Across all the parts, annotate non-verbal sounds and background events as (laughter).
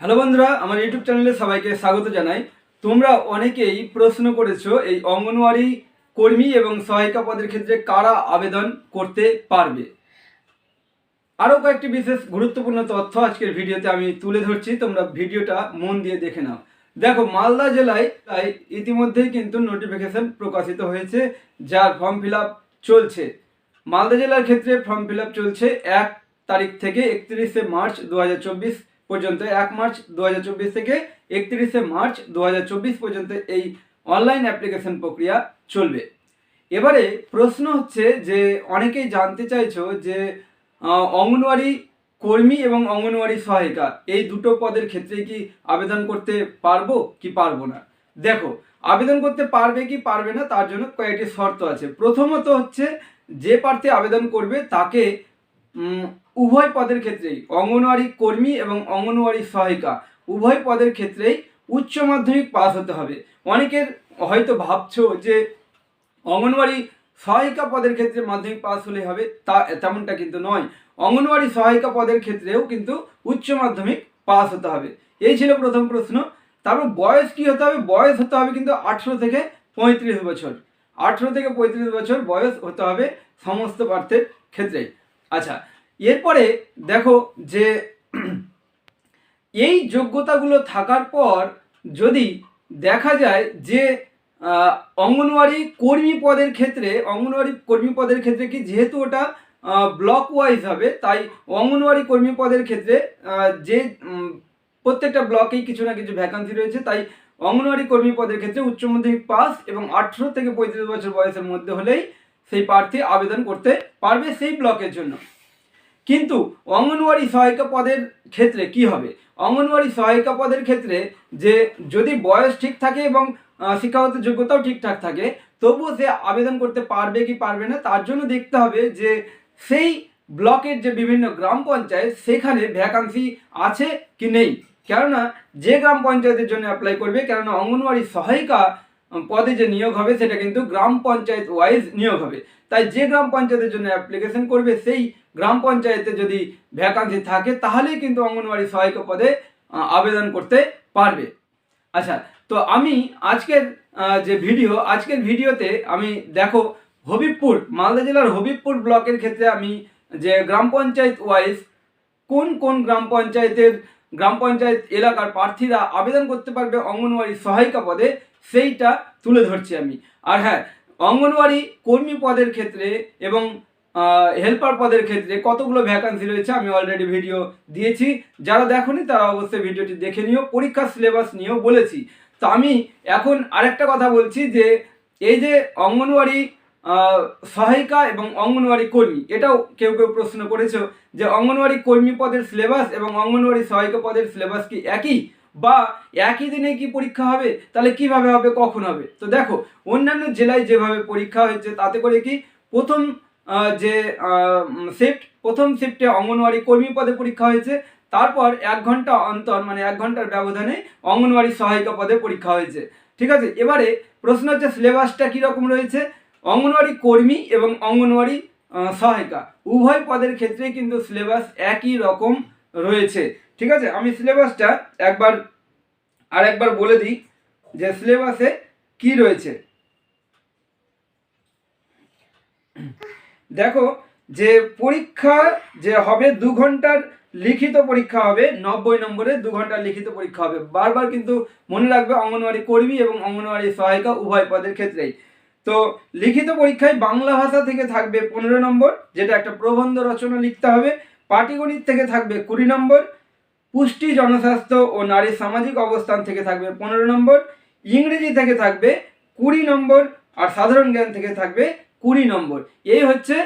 Hello বন্ধুরা, আমার YouTube চ্যানেলে সবাইকে স্বাগত জানাই। তোমরা অনেকেই প্রশ্ন করেছ এই অঙ্গনওয়াড়ি কর্মী এবং সহায়িকা পদের ক্ষেত্রে কারা আবেদন করতে পারবে। আরও কয়েকটি বিশেষ গুরুত্বপূর্ণ তথ্য আজকের ভিডিওতে আমি তুলে ধরছি, তোমরা ভিডিওটা মন দিয়ে দেখে নাও। দেখো, মালদা জেলায় ইতিমধ্যেই কিন্তু নোটিফিকেশন প্রকাশিত হয়েছে যার ফর্ম ফিল চলছে। মালদা জেলার ক্ষেত্রে ফর্ম ফিল চলছে এক তারিখ থেকে একত্রিশে মার্চ দু হাজার চব্বিশ। পর্যন্ত, এক মার্চ দু হাজার চব্বিশ থেকে একত্রিশে মার্চ দু হাজার চব্বিশ পর্যন্ত এই অনলাইন অ্যাপ্লিকেশন প্রক্রিয়া চলবে। এবারে প্রশ্ন হচ্ছে যে, অনেকেই জানতে চাইছো যে অঙ্গনওয়াড়ি কর্মী এবং অঙ্গনওয়াড়ি সহায়িকা, এই দুটো পদের ক্ষেত্রে কি আবেদন করতে পারব কি পারব না? দেখো, আবেদন করতে পারবে কি পারবে না, তার জন্য কয়েকটি শর্ত আছে। প্রথমত হচ্ছে, যে প্রার্থী আবেদন করবে, তাকে উভয় পদের ক্ষেত্রেই, অঙ্গনওয়াড়ি কর্মী এবং অঙ্গনওয়াড়ি সহায়িকা, উভয় পদের ক্ষেত্রেই উচ্চ মাধ্যমিক পাস হতে হবে। অনেকের হয়তো ভাবছ যে অঙ্গনওয়াড়ি সহায়িকা পদের ক্ষেত্রে মাধ্যমিক পাস হলে হবে, তা তেমনটা কিন্তু নয়। অঙ্গনওয়াড়ি সহায়িকা পদের ক্ষেত্রেও কিন্তু উচ্চ মাধ্যমিক পাস হতে হবে। এই ছিল প্রথম প্রশ্ন। তারপর বয়স কি হতে হবে? বয়স হতে হবে কিন্তু আঠেরো থেকে পঁয়ত্রিশ বছর। আঠেরো থেকে পঁয়ত্রিশ বছর বয়স হতে হবে সমস্ত প্রার্থীর ক্ষেত্রেই। আচ্ছা এরপরে দেখো যে এই যোগ্যতাগুলো থাকার পর যদি দেখা যায় যে অঙ্গনওয়াড়ি কর্মী পদের ক্ষেত্রে, অঙ্গনওয়াড়ি কর্মী পদের ক্ষেত্রে কি যেহেতু ওটা ব্লক ওয়াইজ হবে, তাই অঙ্গনওয়াড়ি কর্মী পদের ক্ষেত্রে যে প্রত্যেকটা ব্লকেই কিছু না কিছু ভ্যাকান্সি রয়েছে, তাই অঙ্গনওয়াড়ি কর্মী পদের ক্ষেত্রে উচ্চ মাধ্যমিক পাস এবং আঠেরো থেকে পঁয়ত্রিশ বছর বয়সের মধ্যে হলেই সেই প্রার্থী আবেদন করতে পারবে সেই ব্লকের জন্য। কিন্তু অঙ্গনওয়াড়ি সহায়িকা পদের ক্ষেত্রে কি হবে? অঙ্গনওয়াড়ি সহায়িকা পদের ক্ষেত্রে যে যদি বয়স ঠিক থাকে এবং শিক্ষাগত যোগ্যতাও ঠিকঠাক থাকে, তবুও সে আবেদন করতে পারবে কি পারবে না, তার জন্য দেখতে হবে যে সেই ব্লকের যে বিভিন্ন গ্রাম পঞ্চায়েত, সেখানে ভ্যাকান্সি আছে কি নেই? কেননা যে গ্রাম পঞ্চায়েতের জন্য অ্যাপ্লাই করবে, কেননা অঙ্গনওয়াড়ি সহায়িকা পদে যে নিয়োগ হবে সেটা কিন্তু গ্রাম পঞ্চায়েত ওয়াইজ নিয়োগ হবে। তাই যে গ্রাম পঞ্চায়েতের জন্য অ্যাপ্লিকেশন করবে, সেই গ্রাম পঞ্চায়েতে যদি ভ্যাকান্সি থাকে, তাহলেই কিন্তু অঙ্গনওয়াড়ি সহায়িকা পদে আবেদন করতে পারবে। আচ্ছা তো আমি আজকের যে ভিডিও আজকের ভিডিওতে আমি দেখো, হবিবপুর, মালদা জেলার হবিবপুর ব্লকের ক্ষেত্রে আমি যে গ্রাম পঞ্চায়েত ওয়াইজ কোন কোন গ্রাম পঞ্চায়েতের, গ্রাম পঞ্চায়েত এলাকার প্রার্থীরা আবেদন করতে পারবে অঙ্গনওয়াড়ি সহায়িকা পদে সেইটা তুলে ধরছি আমি। আর হ্যাঁ অঙ্গনওয়াড়ি কর্মী পদের ক্ষেত্রে এবং হেল্পার পদের ক্ষেত্রে কতগুলো ভ্যাকান্সি রয়েছে আমি অলরেডি ভিডিও দিয়েছি। যারা দেখোনি তারা অবশ্যই ভিডিওটি দেখে নিও, পরীক্ষার সিলেবাস নিয়েও বলেছি। তো আমি এখন আরেকটা কথা বলছি যে, এই যে অঙ্গনওয়াড়ি সহায়িকা এবং অঙ্গনওয়াড়ি কর্মী, এটাও কেউ কেউ প্রশ্ন করেছ যে অঙ্গনওয়াড়ি কর্মী পদের সিলেবাস এবং অঙ্গনওয়াড়ি সহায়িকা পদের সিলেবাস কি একই? বা একই দিনে কি পরীক্ষা হবে? তাহলে কীভাবে হবে? কখন হবে? তো দেখো, অন্যান্য জেলায় যেভাবে পরীক্ষা হয়েছে, তাতে করে কি প্রথম যে শিফট প্রথম শিফটে অঙ্গনওয়াড়ি কর্মী পদে পরীক্ষা হয়েছে। তারপর এক ঘণ্টা অন্তর মানে এক ঘণ্টার ব্যবধানে অঙ্গনওয়াড়ি সহায়িকা পদে পরীক্ষা হয়েছে। ঠিক আছে? এবারে প্রশ্ন হচ্ছে সিলেবাসটা কীরকম রয়েছে? অঙ্গনওয়াড়ি কর্মী এবং অঙ্গনওয়াড়ি সহায়িকা। উভয় পদের ক্ষেত্রে কিন্তু সিলেবাস একই রকম রয়েছে। ঠিক আছে? আমি সিলেবাসটা একবার আর একবার বলে দিই যে সিলেবাসে কি রয়েছে? দেখো, যে পরীক্ষা যে হবে দু ঘণ্টার লিখিত পরীক্ষা হবে, নব্বই নম্বরে দু ঘণ্টার লিখিত পরীক্ষা হবে। বারবার কিন্তু মনে রাখবে অঙ্গনওয়াড়ি কর্মী এবং অঙ্গনওয়াড়ি সহায়িকা উভয় পদের ক্ষেত্রেই। তো লিখিত পরীক্ষায় বাংলা ভাষা থেকে থাকবে পনেরো নম্বর, যেটা একটা প্রবন্ধ রচনা লিখতে হবে। পাটিগণিত থেকে থাকবে কুড়ি নম্বর পুষ্টি, জনস্বাস্থ্য ও নারীর সামাজিক অবস্থান থেকে থাকবে পনেরো নম্বর, ইংরেজি থেকে থাকবে কুড়ি নম্বর আর সাধারণ জ্ঞান থেকে থাকবে কুড়ি নম্বর। এই হচ্ছে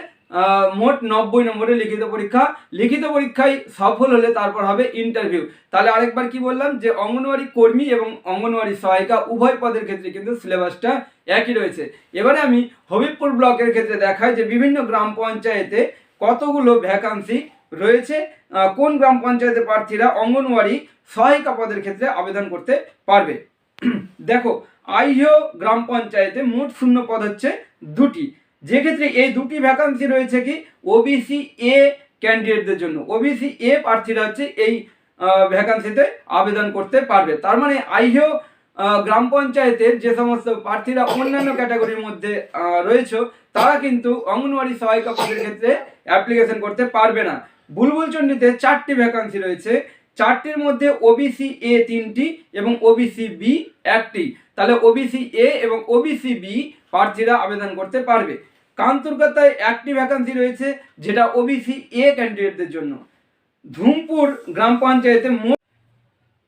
মোট নব্বই নম্বরের লিখিত পরীক্ষা। লিখিত পরীক্ষায় সফল হলে তারপর হবে ইন্টারভিউ তাহলে আরেকবার কি বললাম যে, অঙ্গনওয়াড়ি কর্মী এবং অঙ্গনওয়াড়ি সহায়িকা উভয় পদের ক্ষেত্রে কিন্তু সিলেবাসটা একই রয়েছে। এবারে আমি হবিবপুর ব্লকের ক্ষেত্রে দেখাই যে, বিভিন্ন গ্রাম পঞ্চায়েতে কতগুলো ভ্যাকান্সি রয়েছে। কোন গ্রাম পঞ্চায়েতের প্রার্থীরা অঙ্গনওয়াড়ি সহায়িকা পদের ক্ষেত্রে আবেদন করতে পারবে? (clears throat) দেখো আইহিও গ্রাম পঞ্চায়েতে মোট শূন্য পদ হচ্ছে দুটি। যে ক্ষেত্রে এই দুটি ভ্যাকান্সি রয়েছে কি? ওবিসি এ ক্যান্ডিডেটদের জন্য। ওবিসি এ প্রার্থীরা হচ্ছে এই ভ্যাকান্সিতে আবেদন করতে পারবে। তার মানে আইহিও গ্রাম পঞ্চায়েতের যে সমস্ত প্রার্থীরা অন্যান্য ক্যাটাগরির মধ্যে রয়েছে তারা কিন্তু অঙ্গনওয়াড়ি সহায়িকা পদের ক্ষেত্রে অ্যাপ্লিকেশন করতে পারবে না। বুলবুল বুলবুলচন্ডিতে চারটি ভ্যাকান্সি রয়েছে। চারটির মধ্যে ওবিসি এ তিনটি এবং ওবিসি বি একটি। তাহলে ওবিসি এ এবং ওবিসি বি প্রার্থীরা আবেদন করতে পারবে। কান্তরকাতায় একটি ভ্যাকান্সি রয়েছে, যেটা ওবিসি এ ক্যান্ডিডেটদের জন্য। ধুমপুর গ্রাম পঞ্চায়েতে মোট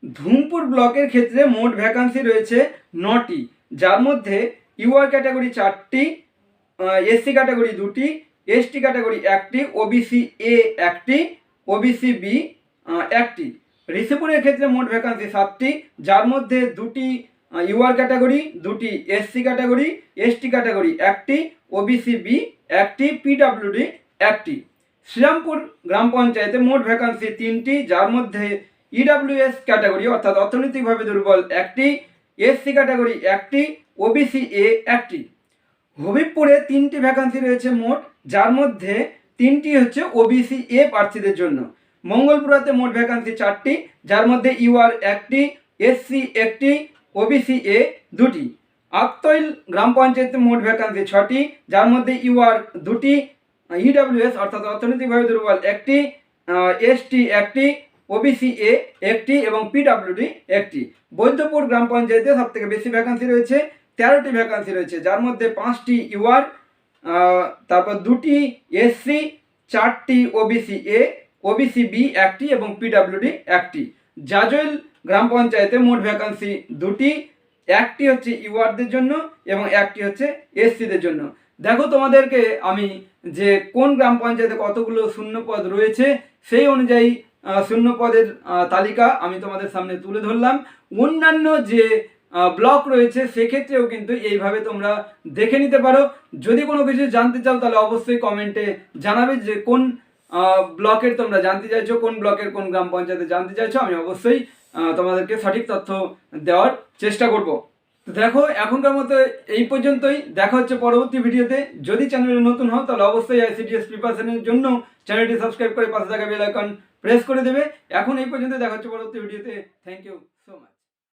ধুমপুর ব্লকের ক্ষেত্রে মোট ভ্যাকান্সি রয়েছে নটি। যার মধ্যে ইউআর ক্যাটাগরি চারটি এসসি ক্যাটাগরি দুটি এসটি ক্যাটাগরি একটি ওবিসি এ একটি ওবিসি বি একটি। ঋষিপুরের ক্ষেত্রে মোট ভ্যাকান্সি সাতটি, যার মধ্যে দুটি ইউআর ক্যাটাগরি দুটি এসসি ক্যাটাগরি এসটি ক্যাটাগরি একটি ওবিসি বি একটি পিডাব্লিউডি একটি। শ্রীরামপুর গ্রাম পঞ্চায়েতে মোট ভ্যাকান্সি তিনটি, যার মধ্যে ইডাব্লিউএস ক্যাটাগরি অর্থাৎ অর্থনৈতিকভাবে দুর্বল একটি এসসি ক্যাটাগরি একটি ওবিসি এ একটি। হবিবপুরে তিনটি ভ্যাকান্সি রয়েছে মোট, যার মধ্যে তিনটি হচ্ছে ওবিসি এ প্রার্থীদের জন্য। মঙ্গলপুরাতে মোট ভ্যাকান্সি চারটি, যার মধ্যে ইউআর একটি এসসি একটি ওবিসি এ দুটি। আক্তৈল গ্রাম পঞ্চায়েতে মোট ভ্যাকান্সি ছটি, যার মধ্যে ইউআর দুটি ইডাব্লিউএস অর্থাৎ অর্থনৈতিকভাবে দুর্বল একটি এসটি একটি ওবিসি এ একটি এবং পিডাব্লিউডি একটি। বৈদ্যপুর গ্রাম পঞ্চায়েতে সব থেকে বেশি ভ্যাকান্সি রয়েছে তেরোটি ভ্যাকান্সি রয়েছে যার মধ্যে পাঁচটি ইউআর তারপর দুটি এসসি চারটি ওবিসি এ ওবিসি বি একটি এবং পিডাব্লিউডি একটি। জাজইল গ্রাম পঞ্চায়েতে মোট ভ্যাকান্সি দুটি একটি হচ্ছে ইউআরদের জন্য এবং একটি হচ্ছে এসসিদের জন্য। দেখো তোমাদেরকে আমি যে কোন গ্রাম পঞ্চায়েতে কতগুলো শূন্য পদ রয়েছে সেই অনুযায়ী আহ, শূন্য পদের তালিকা আমি তোমাদের সামনে তুলে ধরলাম। অন্যান্য যে ব্লক রয়েছে, সেক্ষেত্রেও কিন্তু এইভাবে তোমরা দেখে নিতে পারো। যদি কোনো কিছু জানতে চাও, তাহলে অবশ্যই কমেন্টে জানাবে যে কোন ব্লকের তোমরা জানতে চাইছো, কোন ব্লকের কোন গ্রাম পঞ্চায়েতে জানতে চাইছো, আমি অবশ্যই তোমাদেরকে সঠিক তথ্য দেওয়ার চেষ্টা করব। তো দেখো, এখনকার মতো এই পর্যন্তই। দেখা হচ্ছে পরবর্তী ভিডিওতে। যদি চ্যানেলে নতুন হও, তাহলে অবশ্যই আইসিডিএস প্রিপারেশনের জন্য চ্যানেলটি সাবস্ক্রাইব করে পাশে থাকা বেল আইকন প্রেস করে দেবে। এখন এই পর্যন্ত দেখা হচ্ছে পরবর্তী ভিডিওতে। Thank you so much